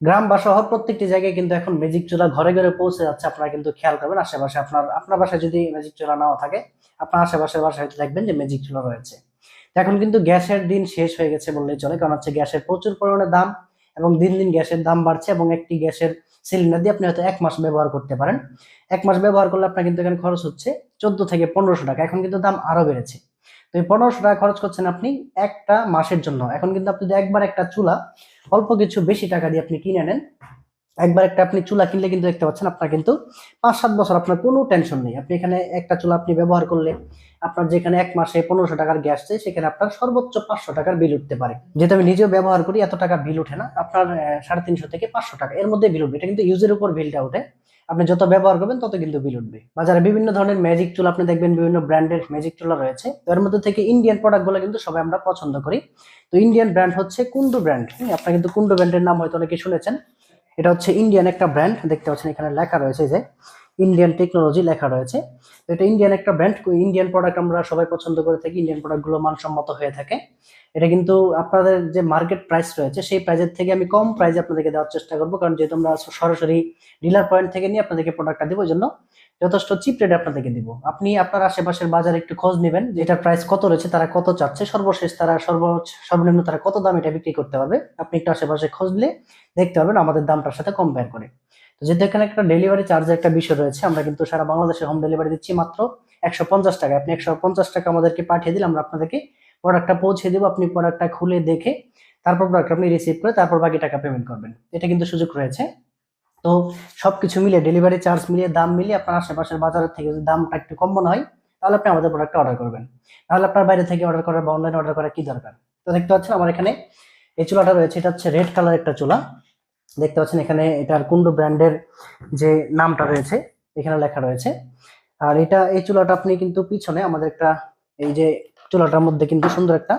গ্রাম বা শহর প্রত্যেকটি জায়গায় কিন্তু এখন ম্যাজিক চুলা ঘরে ঘরে পৌঁছে যাচ্ছে। আপনারা কিন্তু খেয়াল করবেন, আশেপাশে আপনার আপনার বাসায় যদি ম্যাজিক চুলা নাও থাকে, আপনার আশেপাশের বাসায় হয়তো দেখবেন যে ম্যাজিক চুলা রয়েছে। এখন কিন্তু গ্যাসের দিন শেষ হয়ে গেছে বললেই চলে, কারণ হচ্ছে গ্যাসের প্রচুর পরিমাণে দাম এবং দিন দিন গ্যাসের দাম বাড়ছে এবং একটি গ্যাসের সিলিন্ডার দিয়ে আপনি হয়তো এক মাস ব্যবহার করতে পারেন। এক মাস ব্যবহার করলে আপনার কিন্তু এখানে খরচ হচ্ছে চোদ্দ থেকে পনেরোশো টাকা। এখন কিন্তু দাম আরও বেড়েছে। তো এই পনেরোশো টাকা খরচ করছেন আপনি একটা মাসের জন্য। এখন কিন্তু আপনি যদি একবার একটা চুলা, অল্প কিছু বেশি টাকা দিয়ে আপনি কিনে নেন, একবার একটা আপনি চুলা কিনলে কিন্তু দেখতে পাচ্ছেন আপনার কিন্তু পাঁচ সাত বছর আপনার কোনো টেনশন নেই। আপনি এখানে একটা চুলা আপনি ব্যবহার করলে আপনার যেখানে এক মাসে পনেরোশো টাকার গ্যাস চাই সেখানে আপনার সর্বোচ্চ পাঁচশো টাকার বিল উঠতে পারে। যেহেতু আমি নিজেও ব্যবহার করি, এত টাকা বিল উঠে না। আপনার সাড়ে তিনশো থেকে পাঁচশো টাকা, এর মধ্যে বিল উঠবে। এটা কিন্তু ইউজের উপর বিলটা উঠে আপনি যত ব্যবহার করবেন, তত কিন্তু বিল উঠবে। বাজারে বিভিন্ন ধরনের ম্যাজিক চুলা আপনি দেখবেন বিভিন্ন ব্র্যান্ডের ম্যাজিক চুলা রয়েছে। তো এর মধ্যে থেকে ইন্ডিয়ান প্রোডাক্টগুলো কিন্তু সবাই আমরা পছন্দ করি। তো ইন্ডিয়ান ব্র্যান্ড হচ্ছে কুন্ডু ব্র্যান্ড আপনার কিন্তু কুন্ডু ব্র্যান্ডের নাম হয়তো অনেকে শুনেছেন। এটা হচ্ছে ইন্ডিয়ান একটা ব্র্যান্ড দেখতে পাচ্ছেন এখানে লেখা রয়েছে যে ইন্ডিয়ান টেকনোলজি লেখা রয়েছে। তো এটা ইন্ডিয়ান একটা ব্র্যান্ড ইন্ডিয়ান প্রোডাক্ট আমরা সবাই পছন্দ করে থাকি। ইন্ডিয়ান প্রোডাক্টগুলো মানসম্মত হয়ে থাকে। এটা কিন্তু আপনাদের যে মার্কেট প্রাইস রয়েছে, সেই প্রাইসের থেকে আমি কম প্রাইসে আপনাদেরকে দেওয়ার চেষ্টা করব। কারণ যেহেতু আমরা সরাসরি ডিলার পয়েন্ট থেকে নিয়ে আপনাদেরকে প্রোডাক্টটা দিব জন্য যথেষ্ট চিপ রেটে আপনাদেরকে দিব। আপনি আপনার আশেপাশের বাজারে একটু খোঁজ নেবেন যে এটার প্রাইস কত রয়েছে, তারা কত চাচ্ছে, সর্বশেষ তারা সর্বোচ্চ, সর্বনিম্ন তারা কত দাম এটা বিক্রি করতে পারবে। আপনি একটু আশেপাশে খোঁজ নিলে দেখতে পারবেন আমাদের দামটার সাথে কম্পেয়ার করে। তো যেহেতু এখানে একটা ডেলিভারি চার্জের একটা বিষয় রয়েছে, আমরা কিন্তু সারা বাংলাদেশে হোম ডেলিভারি দিচ্ছি মাত্র একশো পঞ্চাশ টাকা আপনি একশো পঞ্চাশ টাকা আমাদেরকে পাঠিয়ে দিলে আমরা আপনাদেরকে প্রোডাক্টটা পৌঁছে দেবো, আপনি প্রোডাক্টটা খুলে দেখে তারপর প্রোডাক্ট আপনি রিসিভ করে তারপর বাকি টাকা পেমেন্ট করবেন। এটা কিন্তু সুযোগ রয়েছে। তো সব কিছু মিলিয়ে ডেলিভারি চার্জ মিলিয়ে দাম মিলিয়ে আপনার আশেপাশের বাজারের থেকে যদি দামটা একটু কম মনে হয়, তাহলে আপনি আমাদের প্রোডাক্টটা অর্ডার করবেন। তাহলে আপনার বাইরে থেকে অর্ডার করার বা অনলাইনে অর্ডার করার কি দরকার? তো দেখতে পাচ্ছেন আমার এখানে এই চুলাটা রয়েছে, এটা হচ্ছে রেড কালার একটা চুলা। দেখতে পাচ্ছেন এখানে এটার কুন্ডু ব্র্যান্ডের যে নামটা রয়েছে, এখানে লেখা রয়েছে। আর এটা, এই চুলাটা আপনি কিন্তু পিছনে আমাদের একটা এই যে চুলাটার মধ্যে কিন্তু সুন্দর একটা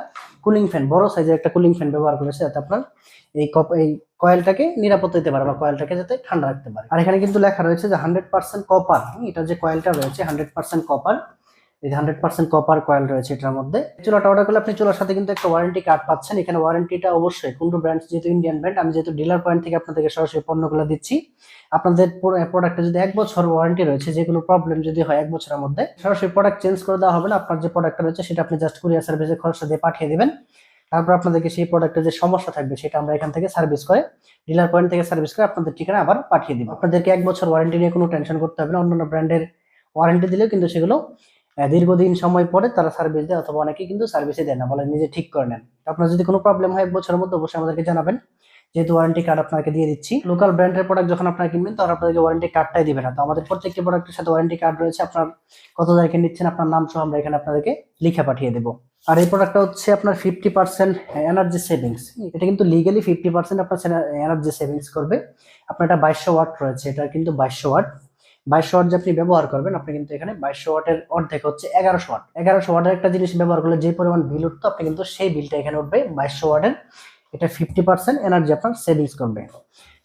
কুলিং ফ্যান বড় সাইজের একটা কুলিং ফ্যান ব্যবহার করেছে যাতে আপনার এই কপ, এই কয়েলটাকে নিরাপদ দিতে পারে বা কয়েলটাকে যাতে ঠান্ডা রাখতে পারে। আর এখানে কিন্তু লেখা রয়েছে যে হান্ড্রেড পার্সেন্ট কপার এটা যে কয়েলটা রয়েছে হান্ড্রেড পার্সেন্ট কপার এই হান্ড্রেড পার্সেন্ট কপার কয়েল রয়েছে এটার মধ্যে। চুলাটা অর্ডার করলে আপনি চুলার সাথে কিন্তু একটা ওয়ারেন্টি কার্ড পাচ্ছেন। এখানে ওয়ারেন্টিটা অবশ্যই কুন্ডু ব্র্যান্ড যেহেতু ইন্ডিয়ান ব্র্যান্ড আমি যেহেতু ডিলার পয়েন্ট থেকে আপনাদেরকে সরাসরি পণ্যগুলো দিচ্ছি, আপনাদের প্রোডাক্টে যদি এক বছর ওয়ারেন্টি রয়েছে, যে কোনো প্রবলেম যদি হয় এক বছরের মধ্যে, সরাসরি প্রোডাক্ট চেঞ্জ করে দেওয়া হবে না। আপনার যে প্রোডাক্টটা রয়েছে, সেটা আপনি জাস্ট কুরিয়ার সার্ভিসের খরচটা দিয়ে পাঠিয়ে দিবেন। তারপর আপনাদেরকে সেই প্রোডাক্টের যে সমস্যা থাকবে, সেটা আমরা এখান থেকে সার্ভিস করে ডিলার পয়েন্ট থেকে সার্ভিস করে আপনাদের ঠিকানা আবার পাঠিয়ে দিব। আপনাদেরকে এক বছর ওয়ারেন্টি নিয়ে কোনো টেনশন করতে হবে না। অন্যান্য ব্র্যান্ডের ওয়ারেন্টি দিলেও কিন্তু সেগুলো দীর্ঘদিন সময় পরে তারা সার্ভিস দেয় অথবা অনেকে কিন্তু সার্ভিসে দেয় না, বলে নিজে ঠিক করে নেন। আপনার যদি কোনো প্রবলেম হয় এক বছরের মধ্যে, অবশ্যই আমাদেরকে জানাবেন। যেহেতু ওয়ারেন্টি কার্ড আপনাকে দিয়ে দিচ্ছি। লোকাল ব্র্যান্ডের প্রোডাক্ট যখন আপনারা কিনবেন তখন আপনাদেরকে ওয়ারেন্টি কার্ডটাই দিবে না। তো আমাদের প্রত্যেকটি প্রোডাক্টের সাথে ওয়ারেন্টি কার্ড রয়েছে। আপনার কত তারিখে নিচ্ছেন, আপনার নাম সহ আমরা এখানে আপনাদেরকে লিখে পাঠিয়ে দেবো। আর এই প্রোডাক্টটা হচ্ছে আপনার ফিফটি পার্সেন্ট এনার্জি সেভিংস এটা কিন্তু লিগালি ফিফটি পার্সেন্ট আপনার এনার্জি সেভিংস করবে। আপনার এটা বাইশশো ওয়াট রয়েছে এটা কিন্তু বাইশশো ওয়াট বাইশশো ওয়াট যে আপনি ব্যবহার করবেন, আপনি কিন্তু এখানে বাইশশো ওয়াটের অর্ধেক হচ্ছে এগারোশো ওয়াট। এগারোশো ওয়াটের একটা জিনিস ব্যবহার করলে যে পরিমাণ বিল উঠতো, আপনি কিন্তু সেই বিলটা এখানে উঠবে বাইশশো ওয়াটের। এটা ফিফটি পার্সেন্ট এনার্জি আপনার সেভিংস করবে।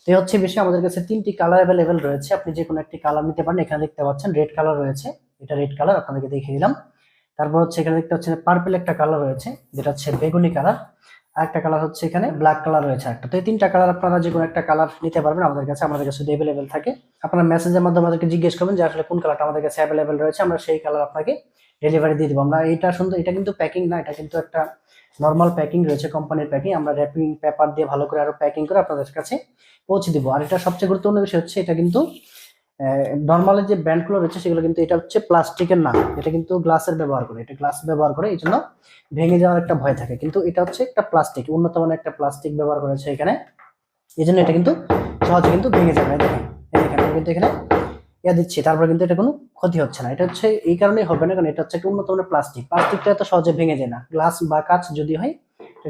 তো এই হচ্ছে বিষয়, আমাদের কাছে তিনটি কালার অ্যাভেলেবেল রয়েছে। আপনি যে কোনো একটি কালার নিতে পারেন, এখানে দেখতে পাচ্ছেন রেড কালার রয়েছে। এটা রেড কালার আপনাদেরকে দেখিয়ে দিলাম। তারপর হচ্ছে এখানে দেখতে পাচ্ছেন পার্পেল একটা কালার রয়েছে, যেটা হচ্ছে বেগুনি কালার একটা কালার হচ্ছে এখানে ব্ল্যাক কালার রয়েছে একটা। তো এই তিনটা কালার আপনারা যে কোনো একটা কালার নিতে পারবেন আমাদের কাছে আমাদের কাছে অ্যাভেলেবেল থাকে। আপনারা মেসেজের মাধ্যমে আমাদেরকে জিজ্ঞেস করবেন যে আসলে কোন কালারটা আমাদের কাছে অ্যাভেলেবেল রয়েছে, আমরা সেই কালার আপনাকে ডেলিভারি দিয়ে দিব। আমরা এটা সুন্দর, এটা কিন্তু প্যাকিং না, এটা কিন্তু একটা নর্মাল প্যাকিং রয়েছে কোম্পানির প্যাকিং আমরা র্যাপিং পেপার দিয়ে ভালো করে আরও প্যাকিং করে আপনাদের কাছে পৌঁছে দিব। আর এটা সবচেয়ে গুরুত্বপূর্ণ বিষয় হচ্ছে, এটা কিন্তু নর্মাল যে ব্র্যান্ডগুলো রয়েছে সেগুলো কিন্তু এটা হচ্ছে প্লাস্টিকের না এটা কিন্তু গ্লাসের ব্যবহার করে। এটা গ্লাস ব্যবহার করে, এই জন্য ভেঙে যাওয়ার একটা ভয় থাকে। কিন্তু এটা হচ্ছে একটা প্লাস্টিক উন্নত মানের একটা প্লাস্টিক ব্যবহার করেছে এখানে। এই জন্য এটা কিন্তু সহজে কিন্তু ভেঙে যাবে। দেখেন আমি কিন্তু এখানে ইয়া দিচ্ছি। তারপরে কিন্তু এটা কোনো ক্ষতি হচ্ছে না। এটা হচ্ছে, এই কারণেই হবে না, কারণ এটা হচ্ছে একটা উন্নত মানের প্লাস্টিক প্লাস্টিকটা এত সহজে ভেঙে যায় না। গ্লাস বা কাঁচ যদি হয়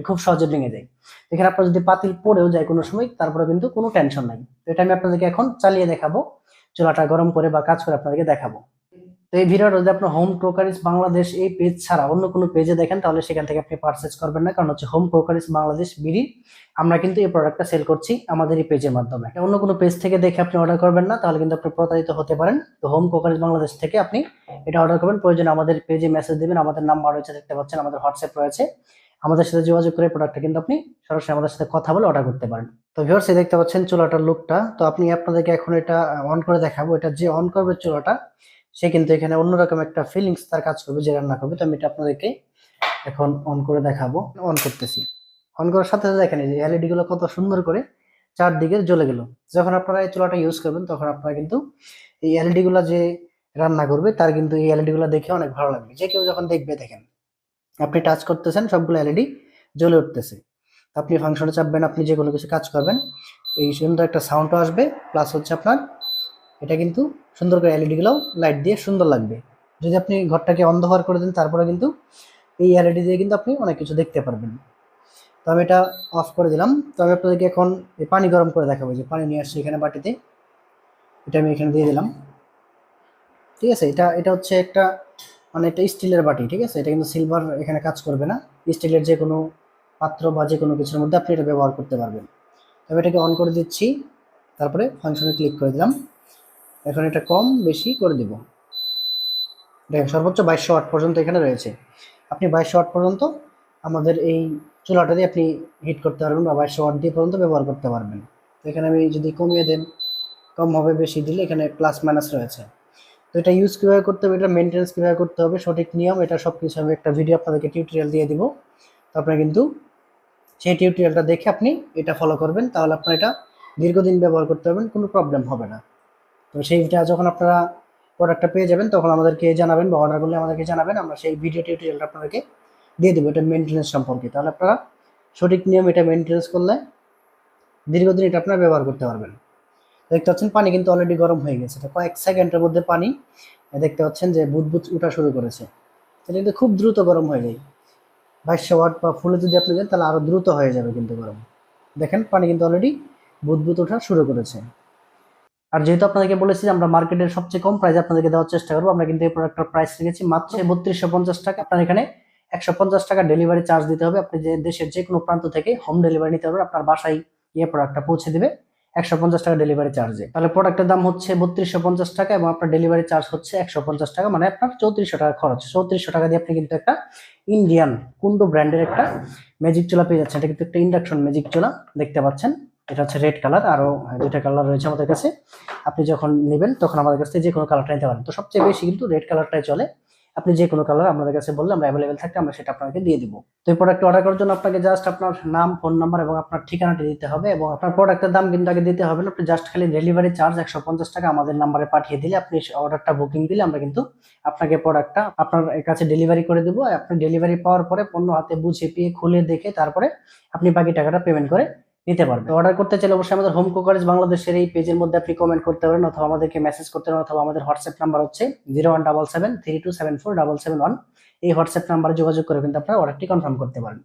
খুব সহজে ভেঙে যায়। এখানে আপনার যদি পাতিল পড়েও যায় কোনো সময়, তারপরে কিন্তু কোনো টেনশন নাই। এটা আমি আপনাদেরকে এখন চালিয়ে দেখাবো। চুলাটা গরম করে বা কাজ করে আপনাদেরকে দেখাবো। তো এই ভিডিওটা যদি আপনার হোম ক্রোকারিস বাংলাদেশ এই পেজ ছাড়া অন্য কোনো পেজে দেখেন, তাহলে সেখান থেকে আপনি পারচেজ করবেন না। কারণ হচ্ছে হোম ক্রোকারিস বাংলাদেশ বিডি আমরা কিন্তু এই প্রোডাক্টটা সেল করছি আমাদের এই পেজের মাধ্যমে। অন্য কোনো পেজ থেকে দেখে আপনি অর্ডার করবেন না, তাহলে কিন্তু আপনি প্রতারিত হতে পারেন। তো হোম ক্রোকারিস বাংলাদেশ থেকে আপনি এটা অর্ডার করবেন। প্রয়োজন আমাদের পেজে মেসেজ দেবেন, আমাদের নাম্বার রয়েছে, দেখতে পাচ্ছেন, আমাদের হোয়াটসঅ্যাপ রয়েছে। আমাদের সাথে যোগাযোগ করে প্রোডাক্টটা কিন্তু আপনি সরাসরি আমাদের সাথে কথা বলে অর্ডার করতে পারেন। তো ভিউয়ার্স এই দেখতে পাচ্ছেন চুলাটার লুকটা তো আপনি আপনাদেরকে এখন এটা অন করে দেখাবো। এটা যে অন করবে চুলাটা, সে কিন্তু এখানে অন্যরকম একটা ফিলিংস তার কাজ করবে যে রান্না করবে। তো আমি এটা আপনাদেরকে এখন অন করে দেখাবো। অন করতেছি। অন করার সাথে সাথে দেখেন যে এলইডি গুলো কত সুন্দর করে চারদিকে জ্বলে গেল। যখন আপনারা এই চুলাটা ইউজ করবেন, তখন আপনারা কিন্তু এই এলইডি গুলা যে রান্না করবে, তার কিন্তু এই এলইডি গুলো দেখে অনেক ভালো লাগবে। যে কেউ যখন দেখবে, দেখেন। আপনি টাচ করতেছেন, সবগুলো এলইডি জ্বলে উঠতেছে। আপনি ফাংশনে চাপবেন, আপনি যে কোনো কিছু কাজ করবেন। এই সুন্দর একটা সাউন্ডও আসবে প্লাস হচ্ছে আপনার এটা কিন্তু সুন্দর করে এলইডি গুলো লাইট দিয়ে সুন্দর লাগবে। যদি আপনি ঘরটাকে অন্ধকার করে দেন, তারপরে কিন্তু এই এলইডি দিয়ে কিন্তু আপনি অনেক কিছু দেখতে পারবেন। তো আমি এটা অফ করে দিলাম। তো আমি আপনাদেরকে এখন এই পানি গরম করে দেখাবো, যে পানি নিয়ে আসছি এখানে বাটিতে। এটা আমি এখানে দিয়ে দিলাম। ঠিক আছে, এটা এটা হচ্ছে একটা মানে এটা স্টিলের বাটি, ঠিক আছে? এটা কিন্তু সিলভার এখানে কাজ করবে না। স্টিলের যে কোনো পাত্র বা যে কোনো কিছুর মধ্যে আপনি এটা ব্যবহার করতে পারবেন। তবে এটাকে অন করে দিচ্ছি। তারপরে ফাংশনে ক্লিক করে দিলাম। এখন এটা কম বেশি করে দিব। দেখেন, সর্বোচ্চ বাইশশো ওয়াট পর্যন্ত এখানে রয়েছে। আপনি বাইশশো ওয়াট পর্যন্ত আমাদের এই চুলাটা দিয়ে আপনি হিট করতে পারবেন বা বাইশশো ওয়াট দিয়ে পর্যন্ত ব্যবহার করতে পারবেন। এখানে আমি যদি কমিয়ে দেন, কম হবে বেশি দিলে এখানে প্লাস মাইনাস রয়েছে। তো এটা ইউজ কীভাবে করতে হবে, এটা মেনটেন্স কীভাবে করতে হবে, সঠিক নিয়ম, এটা সব কিছু আমি একটা ভিডিও আপনাদেরকে টিউটোরিয়াল দিয়ে দিব। তো আপনারা কিন্তু সেই টিউটোরিয়ালটা দেখে আপনি এটা ফলো করবেন, তাহলে আপনার এটা দীর্ঘদিন ব্যবহার করতে পারবেন, কোনো প্রবলেম হবে না। তো সেইটা যখন আপনারা প্রোডাক্টটা পেয়ে যাবেন, তখন আমাদেরকে জানাবেন বা অর্ডার করলে আমাদেরকে জানাবেন, আমরা সেই ভিডিও টিউটোরিয়ালটা আপনাদেরকে দিয়ে দেবো, এটা মেনটেন্স সম্পর্কে। তাহলে আপনারা সঠিক নিয়ম এটা মেনটেন্স করলে দীর্ঘদিন এটা আপনারা ব্যবহার করতে পারবেন। দেখতে পাচ্ছেন, পানি কিন্তু অলরেডি গরম হয়ে গেছে। তো কয়েক সেকেন্ডের মধ্যে পানি দেখতে পাচ্ছেন যে বুদবুদ উঠা শুরু করেছে। এটা কিন্তু খুব দ্রুত গরম হয়ে যায়। বাইশশো ওয়াট বা ফুলে যদি আপনি দেন, তাহলে আরও দ্রুত হয়ে যাবে কিন্তু গরম। দেখেন, পানি কিন্তু অলরেডি বুদবুদ ওঠা শুরু করেছে। আর যেহেতু আপনাদেরকে বলেছি আমরা মার্কেটের সবচেয়ে কম প্রাইসে আপনাদেরকে দেওয়ার চেষ্টা করব, আমরা কিন্তু এই প্রোডাক্টের প্রাইস রেখেছি মাত্র বত্রিশশো পঞ্চাশ টাকা। আপনার এখানে একশো পঞ্চাশ টাকা ডেলিভারি চার্জ দিতে হবে। আপনি যে দেশের যে কোনো প্রান্ত থেকে হোম ডেলিভারি নিতে পারবেন। আপনার বাসায় গিয়ে প্রোডাক্টটা পৌঁছে দেবে। একশো পঞ্চাশ টাকা ডেলিভারি চার্জে তাহলে প্রোডাক্টের দাম হচ্ছে বত্রিশশো পঞ্চাশ টাকা এবং আপনার ডেলিভারি চার্জ হচ্ছে একশো পঞ্চাশ টাকা মানে আপনার চৌত্রিশশো টাকা খরচ। চৌত্রিশশো টাকা দিয়ে আপনি কিন্তু একটা ইন্ডিয়ান কুন্ডু ব্র্যান্ডের একটা ম্যাজিক চুলা পেয়ে যাচ্ছেন। এটা কিন্তু একটা ইন্ডাকশন ম্যাজিক চুলা, দেখতে পাচ্ছেন? এটা হচ্ছে রেড কালার আরও দুইটা কালার রয়েছে আমাদের কাছে। আপনি যখন নেবেন, তখন আমাদের কাছে যে কোনো কালারটা নিতে পারেন। তো সবচেয়ে বেশি কিন্তু রেড কালারটাই চলে। আপনি যে কোনো কালার আমাদের কাছে বললে আমরা অ্যাভেলেবেল থাকতে আমরা সেটা আপনাকে দিয়ে দিব। তো এই প্রোডাক্ট অর্ডার করার জন্য আপনাকে জাস্ট আপনার নাম ফোন নাম্বার এবং আপনার ঠিকানাটি দিতে হবে এবং আপনার প্রোডাক্টের দাম কিন্তু আগে দিতে হবে না। আপনি জাস্ট খালি ডেলিভারি চার্জ একশো পঞ্চাশ টাকা আমাদের নাম্বারে পাঠিয়ে দিলে আপনি অর্ডারটা বুকিং দিলে আমরা কিন্তু আপনাকে প্রোডাক্টটা আপনার কাছে ডেলিভারি করে দেবো। আপনি ডেলিভারি পাওয়ার পরে পণ্য হাতে বুঝে পেয়ে, খুলে দেখে তারপরে আপনি বাকি টাকাটা পেমেন্ট করে নিতে পারবেন অর্ডার করতে চাইলে অবশ্যই আমাদের হোম কুকারেজ বাংলাদেশের এই পেজের মধ্যে আপনি কমেন্ট করতে পারেন অথবা আমাদেরকে মেসেজ করতে পারেন অথবা আমাদের হোয়াটসঅ্যাপ নাম্বার হচ্ছে zero one double seven three two seven four double seven one এই হোয়াটসঅ্যাপ নাম্বারে যোগাযোগ করে কিন্তু আপনারা অর্ডারটি কনফার্ম করতে পারেন।